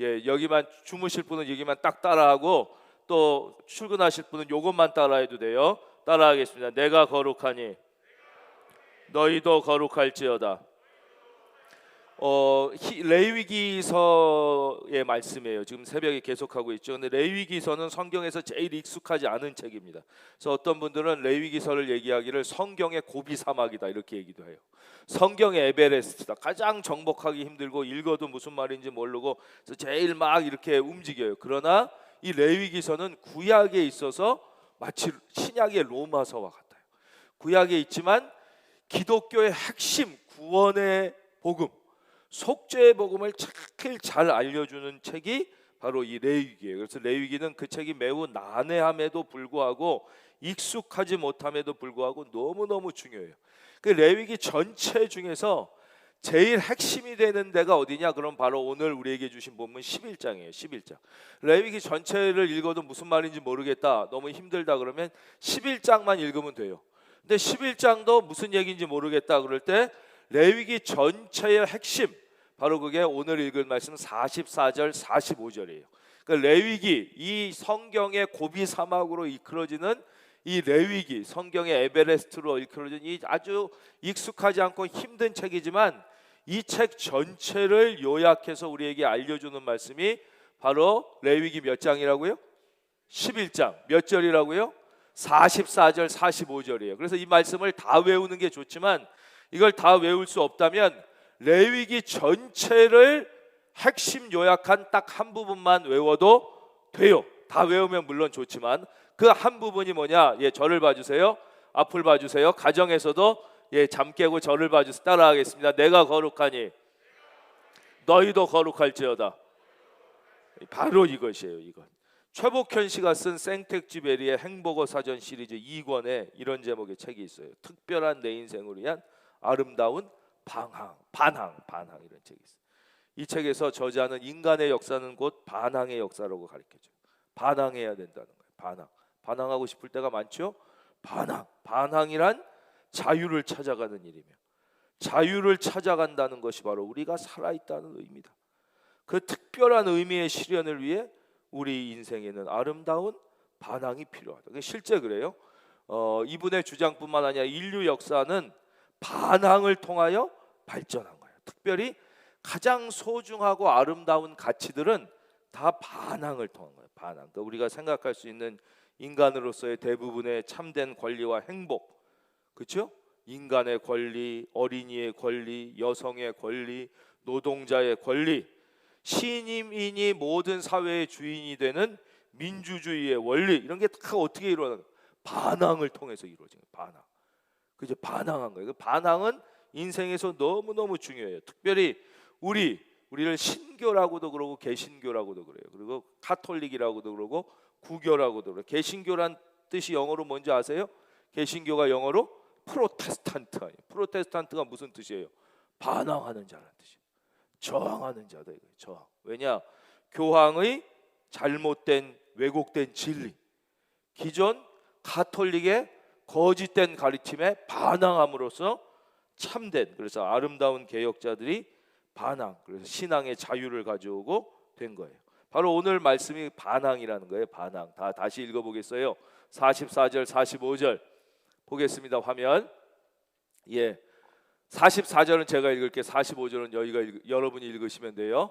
예, 여기만 주무실 분은 여기만 딱 따라하고 또 출근하실 분은 요것만 따라해도 돼요. 따라하겠습니다. 내가 거룩하니 너희도 거룩할지어다. 어, 히- 레위기서의 말씀이에요. 지금 새벽에 계속하고 있죠. 근데 레위기서는 성경에서 제일 익숙하지 않은 책입니다. 그래서 어떤 분들은 레위기서를 얘기하기를 성경의 고비 사막이다 이렇게 얘기도 해요. 성경의 에베레스트다. 가장 정복하기 힘들고 읽어도 무슨 말인지 모르고 그래서 제일 막 이렇게 움직여요. 그러나 이 레위기서는 구약에 있어서 마치 신약의 로마서와 같아요. 구약에 있지만 기독교의 핵심 구원의 복음, 속죄의 복음을 제일 잘 알려주는 책이 바로 이 레위기예요. 그래서 레위기는 그 책이 매우 난해함에도 불구하고 익숙하지 못함에도 불구하고 너무 너무 중요해요. 그 레위기 전체 중에서 제일 핵심이 되는 데가 어디냐? 그럼 바로 오늘 우리에게 주신 본문 11장이에요. 11장. 레위기 전체를 읽어도 무슨 말인지 모르겠다. 너무 힘들다 그러면 11장만 읽으면 돼요. 근데 11장도 무슨 얘기인지 모르겠다 그럴 때 레위기 전체의 핵심 바로 그게 오늘 읽을 말씀 44절 45절이에요. 그러니까 레위기 이 성경의 고비 사막으로 이끌어지는 이 레위기 성경의 에베레스트로 이끌어진 이 아주 익숙하지 않고 힘든 책이지만 이 책 전체를 요약해서 우리에게 알려주는 말씀이 바로 레위기 몇 장이라고요? 11장 몇 절이라고요? 44절 45절이에요. 그래서 이 말씀을 다 외우는 게 좋지만 이걸 다 외울 수 없다면 레위기 전체를 핵심 요약한 딱 한 부분만 외워도 돼요. 다 외우면 물론 좋지만 그 한 부분이 뭐냐? 예, 저를 봐주세요. 앞을 봐주세요. 가정에서도 예, 잠 깨고 저를 봐주세요. 따라하겠습니다. 내가 거룩하니 너희도 거룩할지어다. 바로 이것이에요. 이것. 최복현 씨가 쓴 생텍쥐베리의 행복어 사전 시리즈 2권에 이런 제목의 책이 있어요. 특별한 내 인생을 위한 아름다운 방황, 반항, 반항 이런 책이 있어요. 이 책에서 저자는 인간의 역사는 곧 반항의 역사라고 가르쳐줘요. 반항해야 된다는 거예요. 반항. 반항하고 싶을 때가 많죠. 반항. 반항이란 자유를 찾아가는 일이며 자유를 찾아간다는 것이 바로 우리가 살아 있다는 의미다. 그 특별한 의미의 실현을 위해 우리 인생에는 아름다운 반항이 필요하다. 실제 그래요. 어, 이분의 주장뿐만 아니라 인류 역사는 반항을 통하여 발전한 거예요. 특별히 가장 소중하고 아름다운 가치들은 다 반항을 통한 거예요. 반항. 그러니까 우리가 생각할 수 있는 인간으로서의 대부분의 참된 권리와 행복, 그렇죠? 인간의 권리, 어린이의 권리, 여성의 권리, 노동자의 권리, 신임인이 모든 사회의 주인이 되는 민주주의의 원리 이런 게 다 어떻게 일어나는 반항을 통해서 이루어진 거예요. 반항. 그죠? 반항한 거예요. 그 반항은 인생에서 너무 너무 중요해요. 특별히 우리 우리를 신교라고도 그러고 개신교라고도 그래요. 그리고 카톨릭이라고도 그러고 구교라고도 그래요. 개신교란 뜻이 영어로 뭔지 아세요? 개신교가 영어로 프로테스탄트 아니에요. 프로테스탄트가 무슨 뜻이에요? 반항하는 자라는 뜻이에요. 저항하는 자다 이거예요. 저항. 왜냐? 교황의 잘못된 왜곡된 진리. 기존 가톨릭의 거짓된 가르침에 반항함으로써 참된 그래서 아름다운 개혁자들이 반항 그래서 신앙의 자유를 가져오고 된 거예요. 바로 오늘 말씀이 반항이라는 거예요. 반항. 다 다시 읽어 보겠어요. 44절 45절 보겠습니다. 화면. 예. 44절은 제가 읽을게 45절은 여기가 읽, 여러분이 읽으시면 돼요.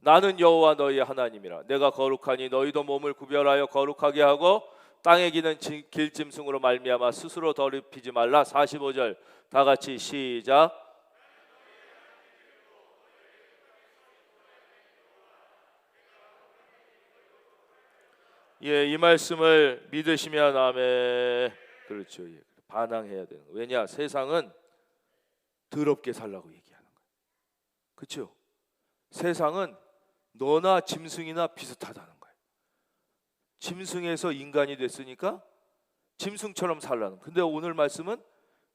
나는 여호와 너희의 하나님이라 내가 거룩하니 너희도 몸을 구별하여 거룩하게 하고 땅에 기는 지- 길짐승으로 말미암아 스스로 더럽히지 말라 45절 다 같이 시작 예, 이 말씀을 믿으시면 아멘. 그렇죠. 예. 반항해야 되는 거. 왜냐? 세상은 더럽게 살라고 얘기하는 거예요. 그렇죠? 세상은 너나 짐승이나 비슷하다는 거예요. 짐승에서 인간이 됐으니까 짐승처럼 살라는. 근데 오늘 말씀은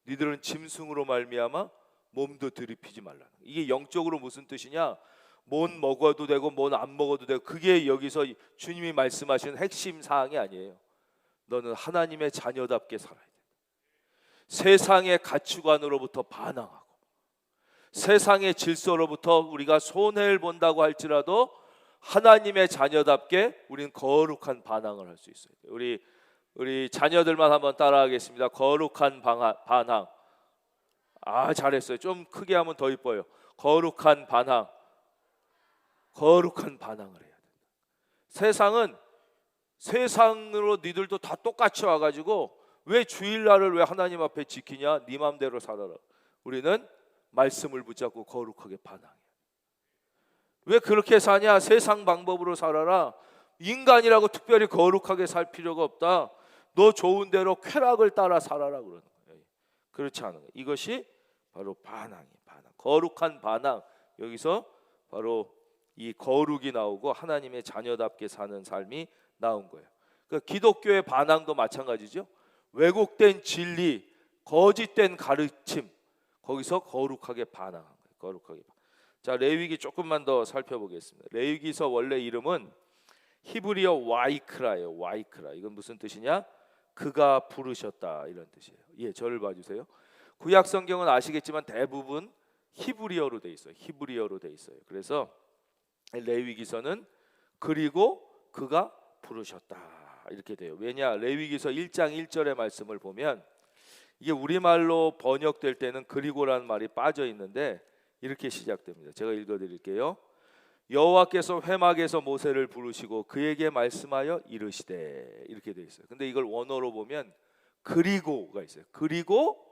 니들은 짐승으로 말미암아 몸도 들이피지 말라는. 이게 영적으로 무슨 뜻이냐? 뭔 먹어도 되고 뭔 안 먹어도 되고 그게 여기서 주님이 말씀하신 핵심 사항이 아니에요. 너는 하나님의 자녀답게 살아야 돼. 세상의 가치관으로부터 반항하고 세상의 질서로부터 우리가 손해를 본다고 할지라도 하나님의 자녀답게 우리는 거룩한 반항을 할 수 있어요. 우리 우리 자녀들만 한번 따라하겠습니다. 거룩한 방하, 반항. 아 잘했어요. 좀 크게 하면 더 이뻐요. 거룩한 반항. 거룩한 반항을 해야 된다. 세상은 세상으로 니들도 다 똑같이 와가지고 왜 주일날을 왜 하나님 앞에 지키냐? 네 맘대로 살아라. 우리는 말씀을 붙잡고 거룩하게 반항해. 왜 그렇게 사냐? 세상 방법으로 살아라. 인간이라고 특별히 거룩하게 살 필요가 없다. 너 좋은 대로 쾌락을 따라 살아라 그러는 거예요. 그렇지 않은 거예요. 이것이 바로 반항이 반항. 거룩한 반항. 여기서 바로 이 거룩이 나오고 하나님의 자녀답게 사는 삶이 나온 거예요. 그 기독교의 반항도 마찬가지죠. 왜곡된 진리, 거짓된 가르침 거기서 거룩하게 반항한 거예요. 거룩하게. 반- 자 레위기 조금만 더 살펴보겠습니다. 레위기서 원래 이름은 히브리어 와이크라예요. 와이크라. 이건 무슨 뜻이냐? 그가 부르셨다 이런 뜻이에요. 예, 저를 봐 주세요. 구약 성경은 아시겠지만 대부분 히브리어로 돼 있어요. 히브리어로 돼 있어요. 그래서 레위기서는 그리고 그가 부르셨다 이렇게 돼요. 왜냐? 레위기서 1장 1절의 말씀을 보면 이게 우리말로 번역될 때는 그리고라는 말이 빠져 있는데 이렇게 시작됩니다. 제가 읽어 드릴게요. 여호와께서 회막에서 모세를 부르시고 그에게 말씀하여 이르시되 이렇게 돼 있어요. 근데 이걸 원어로 보면 그리고가 있어요. 그리고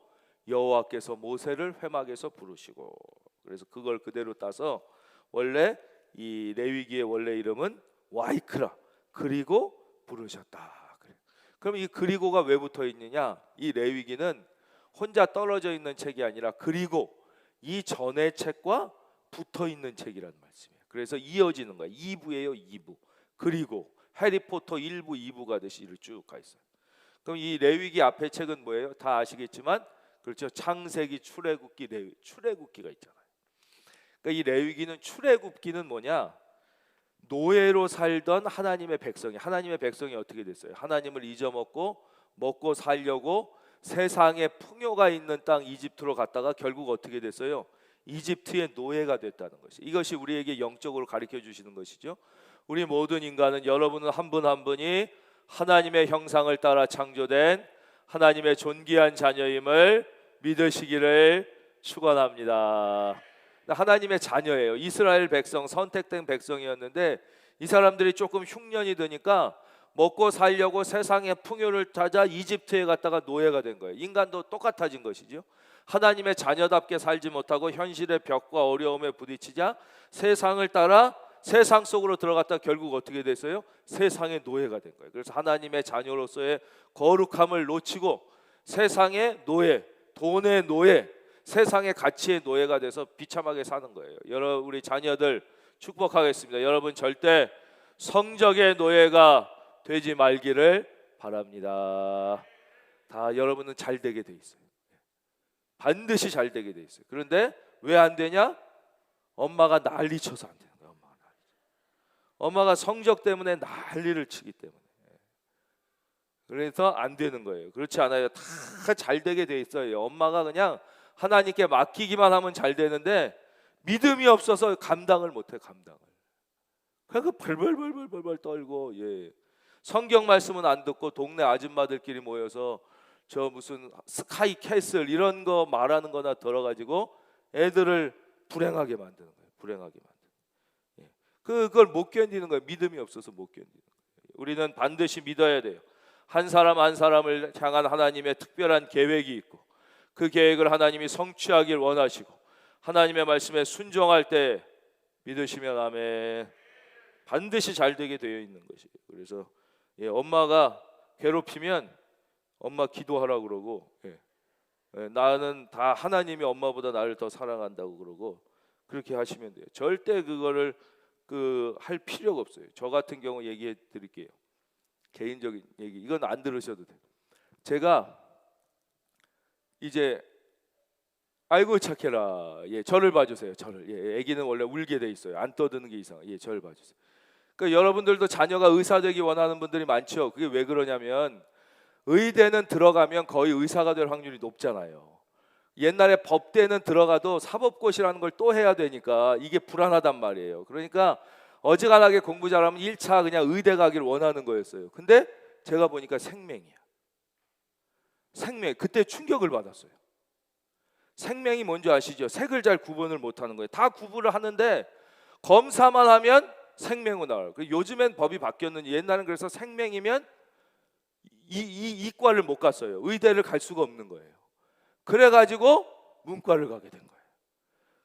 여호와께서 모세를 회막에서 부르시고 그래서 그걸 그대로 따서 원래 이 레위기의 원래 이름은 와이크라 그리고 부르셨다. 그럼 이 그리고가 왜 붙어 있느냐? 이 레위기는 혼자 떨어져 있는 책이 아니라 그리고 이 전의 책과 붙어 있는 책이라는 말씀이에요. 그래서 이어지는 거예요. 2부예요, 2부. 그리고 해리포터 1부, 2부 가듯이 이렇게 쭉가 있어요. 그럼 이 레위기 앞에 책은 뭐예요? 다 아시겠지만 그렇죠. 창세기, 출애굽기, 레위, 출애굽기가 있잖아요. 그러니까 이 레위기는 출애굽기는 뭐냐? 노예로 살던 하나님의 백성이 하나님의 백성이 어떻게 됐어요? 하나님을 잊어먹고 먹고 살려고 세상에 풍요가 있는 땅 이집트로 갔다가 결국 어떻게 됐어요? 이집트의 노예가 됐다는 것이 이것이 우리에게 영적으로 가르쳐 주시는 것이죠. 우리 모든 인간은 여러분은 한 분 한 분이 하나님의 형상을 따라 창조된 하나님의 존귀한 자녀임을 믿으시기를 축원합니다. 하나님의 자녀예요. 이스라엘 백성 선택된 백성이었는데 이 사람들이 조금 흉년이 드니까 먹고 살려고 세상의 풍요를 찾아 이집트에 갔다가 노예가 된 거예요. 인간도 똑같아진 것이죠. 하나님의 자녀답게 살지 못하고 현실의 벽과 어려움에 부딪히자 세상을 따라 세상 속으로 들어갔다 결국 어떻게 됐어요? 세상의 노예가 된 거예요. 그래서 하나님의 자녀로서의 거룩함을 놓치고 세상의 노예, 돈의 노예, 세상의 가치의 노예가 돼서 비참하게 사는 거예요. 여러 우리 자녀들 축복하겠습니다. 여러분 절대 성적의 노예가 되지 말기를 바랍니다. 다 여러분은 잘 되게 돼 있어요. 반드시 잘 되게 돼 있어요. 그런데 왜 안 되냐? 엄마가 난리 쳐서 안 되는 거야. 엄마가. 엄마가 성적 때문에 난리를 치기 때문에. 그래서 안 되는 거예요. 그렇지 않아요. 다 잘 되게 돼 있어요. 엄마가 그냥 하나님께 맡기기만 하면 잘 되는데 믿음이 없어서 감당을 못해 감당을. 그러니까 벌벌벌벌벌 떨고 예. 성경 말씀은 안 듣고 동네 아줌마들끼리 모여서 저 무슨 스카이 캐슬 이런 거 말하는 거나 들어가지고 애들을 불행하게 만드는 거예요. 불행하게 만드는. 예. 그걸 못 견디는 거예요. 믿음이 없어서 못 견디는 거예요. 우리는 반드시 믿어야 돼요. 한 사람 한 사람을 향한 하나님의 특별한 계획이 있고 그 계획을 하나님이 성취하길 원하시고 하나님의 말씀에 순종할 때 믿으시면 아멘. 반드시 잘 되게 되어 있는 것이에요. 그래서 예, 엄마가 괴롭히면 엄마 기도하라 그러고 예. 예, 나는 다 하나님이 엄마보다 나를 더 사랑한다고 그러고 그렇게 하시면 돼요. 절대 그거를 그 할 필요가 없어요. 저 같은 경우 얘기해 드릴게요. 개인적인 얘기 이건 안 들으셔도 돼요. 제가 이제 아이고 착해라. 예, 저를 봐주세요. 저를. 예, 아기는 원래 울게 돼 있어요. 안 떠드는 게 이상. 예, 저를 봐주세요. 그러니까 여러분들도 자녀가 의사 되기 원하는 분들이 많죠. 그게 왜 그러냐면 의대는 들어가면 거의 의사가 될 확률이 높잖아요. 옛날에 법대는 들어가도 사법고시라는 걸 또 해야 되니까 이게 불안하단 말이에요. 그러니까 어지간하게 공부 잘하면 1차 그냥 의대 가기를 원하는 거였어요. 근데 제가 보니까 생명이야. 생명. 그때 충격을 받았어요. 생명이 뭔지 아시죠? 색을 잘 구분을 못 하는 거예요. 다 구분을 하는데 검사만 하면 생명은 나와요. 그 요즘엔 법이 바뀌었는지 옛날엔 그래서 생명이면 이, 이 이과를 못 갔어요. 의대를 갈 수가 없는 거예요. 그래가지고 문과를 가게 된 거예요.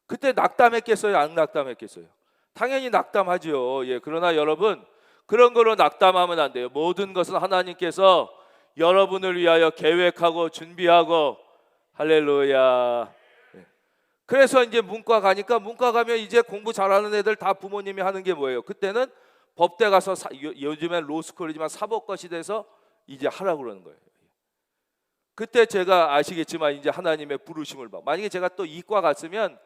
그때 낙담했겠어요? 안 낙담했겠어요? 당연히 낙담하죠. 예, 그러나 여러분 그런 거로 낙담하면 안 돼요. 모든 것은 하나님께서 여러분을 위하여 계획하고 준비하고 할렐루야. 예. 그래서 이제 문과 가니까 문과 가면 이제 공부 잘하는 애들 다 부모님이 하는 게 뭐예요? 그때는 법대 가서 사, 요, 요즘엔 로스쿨이지만 사법고시 돼서 이제 하라고 그러는 거예요. 그때 제가 아시겠지만 이제 하나님의 부르심을 봐. 만약에 제가 또 이과 갔으면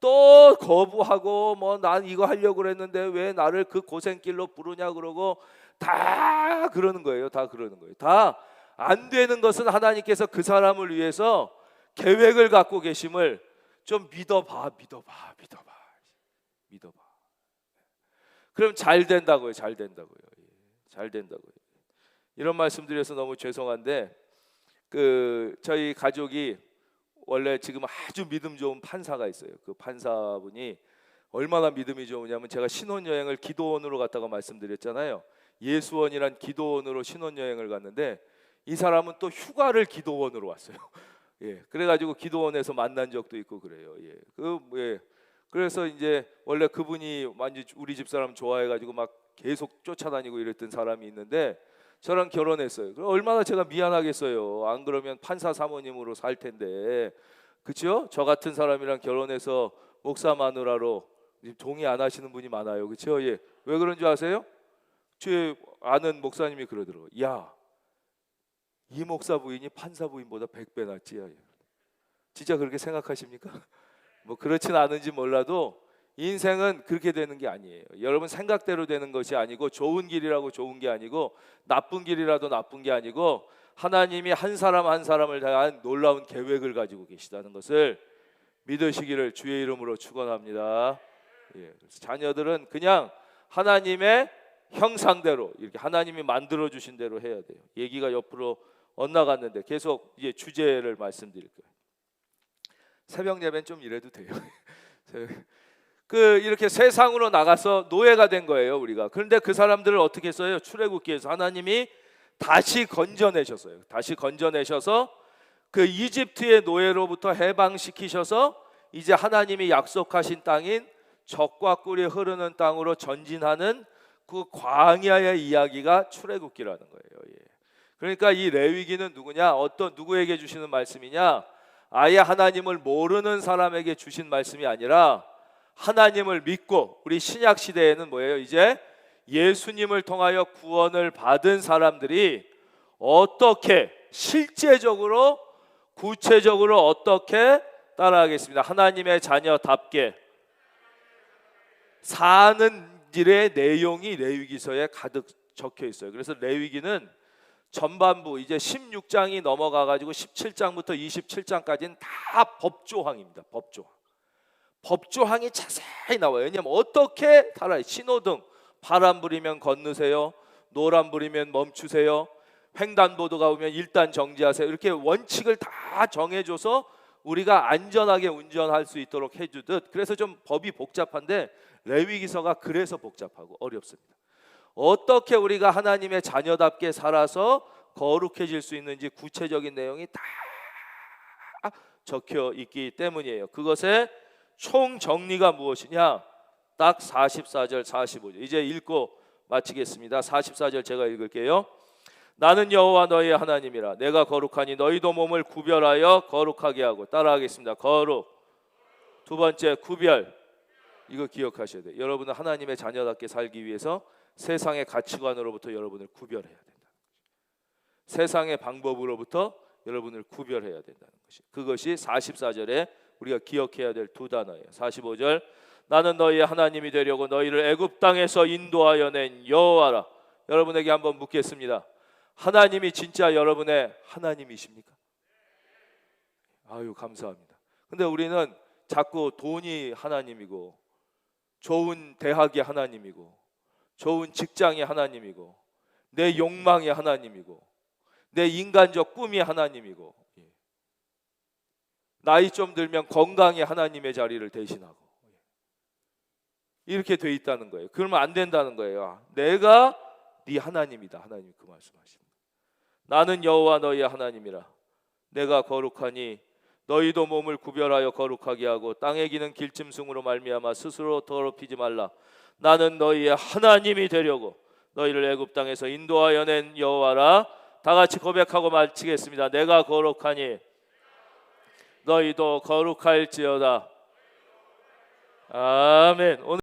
또 거부하고 뭐 난 이거 하려고 그랬는데 왜 나를 그 고생길로 부르냐 그러고 다 그러는 거예요. 다 그러는 거예요. 다 안 되는 것은 하나님께서 그 사람을 위해서 계획을 갖고 계심을 좀 믿어봐, 믿어봐, 믿어봐, 믿어봐. 그럼 잘 된다고요, 잘 된다고요, 예, 잘 된다고요. 이런 말씀드려서 너무 죄송한데 그 저희 가족이 원래 지금 아주 믿음 좋은 판사가 있어요. 그 판사분이 얼마나 믿음이 좋으냐면 제가 신혼여행을 기도원으로 갔다가 말씀드렸잖아요. 예수원이란 기도원으로 신혼여행을 갔는데 이 사람은 또 휴가를 기도원으로 왔어요. 예, 그래가지고 기도원에서 만난 적도 있고 그래요. 예, 그 예, 그래서 이제 원래 그분이 완전 우리 집 사람 좋아해가지고 막 계속 쫓아다니고 이랬던 사람이 있는데 저랑 결혼했어요. 그럼 얼마나 제가 미안하겠어요. 안 그러면 판사 사모님으로 살 텐데, 그렇죠? 저 같은 사람이랑 결혼해서 목사 마누라로 동의 안 하시는 분이 많아요. 그렇죠? 예. 왜 그런 줄 아세요? 제 아는 목사님이 그러더라고. 야, 이 목사 부인이 판사 부인보다 100배 낫지. 야. 진짜 그렇게 생각하십니까? 뭐 그렇진 않은지 몰라도 인생은 그렇게 되는 게 아니에요. 여러분 생각대로 되는 것이 아니고 좋은 길이라고 좋은 게 아니고 나쁜 길이라도 나쁜 게 아니고 하나님이 한 사람 한 사람을 대한 놀라운 계획을 가지고 계시다는 것을 믿으시기를 주의 이름으로 축원합니다. 예, 자녀들은 그냥 하나님의 형상대로 이렇게 하나님이 만들어 주신 대로 해야 돼요. 얘기가 옆으로 엇나갔는데 계속 이제 주제를 말씀드릴 거예요. 새벽 예배는 좀 이래도 돼요. 그 이렇게 세상으로 나가서 노예가 된 거예요 우리가. 그런데 그 사람들을 어떻게 했어요? 출애굽기에서 하나님이 다시 건져내셨어요. 다시 건져내셔서 그 이집트의 노예로부터 해방시키셔서 이제 하나님이 약속하신 땅인 적과 꿀이 흐르는 땅으로 전진하는 그 광야의 이야기가 출애굽기라는 거예요. 예. 그러니까 이 레위기는 누구냐? 어떤 누구에게 주시는 말씀이냐? 아예 하나님을 모르는 사람에게 주신 말씀이 아니라 하나님을 믿고 우리 신약 시대에는 뭐예요? 이제 예수님을 통하여 구원을 받은 사람들이 어떻게 실제적으로 구체적으로 어떻게 따라하겠습니다. 하나님의 자녀답게 사는 일의 내용이 레위기서에 가득 적혀 있어요. 그래서 레위기는 전반부 이제 16장이 넘어가 가지고 17장부터 27장까지는 다 법조항입니다. 법조항. 법조항이 자세히 나와요. 왜냐하면 어떻게 살아요? 신호등 파란 불이면 건너세요. 노란 불이면 멈추세요. 횡단보도가 오면 일단 정지하세요. 이렇게 원칙을 다 정해줘서 우리가 안전하게 운전할 수 있도록 해주듯 그래서 좀 법이 복잡한데 레위기서가 그래서 복잡하고 어렵습니다. 어떻게 우리가 하나님의 자녀답게 살아서 거룩해질 수 있는지 구체적인 내용이 다 적혀 있기 때문이에요. 그것의 총 정리가 무엇이냐? 딱 44절 45절. 이제 읽고 마치겠습니다. 44절 제가 읽을게요. 나는 여호와 너희의 하나님이라 내가 거룩하니 너희도 몸을 구별하여 거룩하게 하고 따라하겠습니다. 거룩. 두 번째 구별. 이거 기억하셔야 돼요. 여러분은 하나님의 자녀답게 살기 위해서 세상의 가치관으로부터 여러분을 구별해야 된다. 세상의 방법으로부터 여러분을 구별해야 된다는 것이. 그것이 44절에 우리가 기억해야 될 두 단어예요. 45절 나는 너희의 하나님이 되려고 너희를 애굽 땅에서 인도하여 낸 여호와라. 여러분에게 한번 묻겠습니다. 하나님이 진짜 여러분의 하나님이십니까? 아유 감사합니다. 근데 우리는 자꾸 돈이 하나님이고 좋은 대학이 하나님이고 좋은 직장이 하나님이고 내 욕망이 하나님이고 내 인간적 꿈이 하나님이고 예. 나이 좀 들면 건강이 하나님의 자리를 대신하고 예. 이렇게 돼 있다는 거예요. 그러면 안 된다는 거예요. 아, 내가 네 하나님이다. 하나님 그 말씀하십니다. 나는 여호와 너희의 하나님이라. 내가 거룩하니 너희도 몸을 구별하여 거룩하게 하고 땅에 기는 길짐승으로 말미암아 스스로 더럽히지 말라. 나는 너희의 하나님이 되려고 너희를 애굽 땅에서 인도하여 낸 여호와라. 다 같이 고백하고 마치겠습니다. 내가 거룩하니 너희도 거룩할지어다. 아멘. 오늘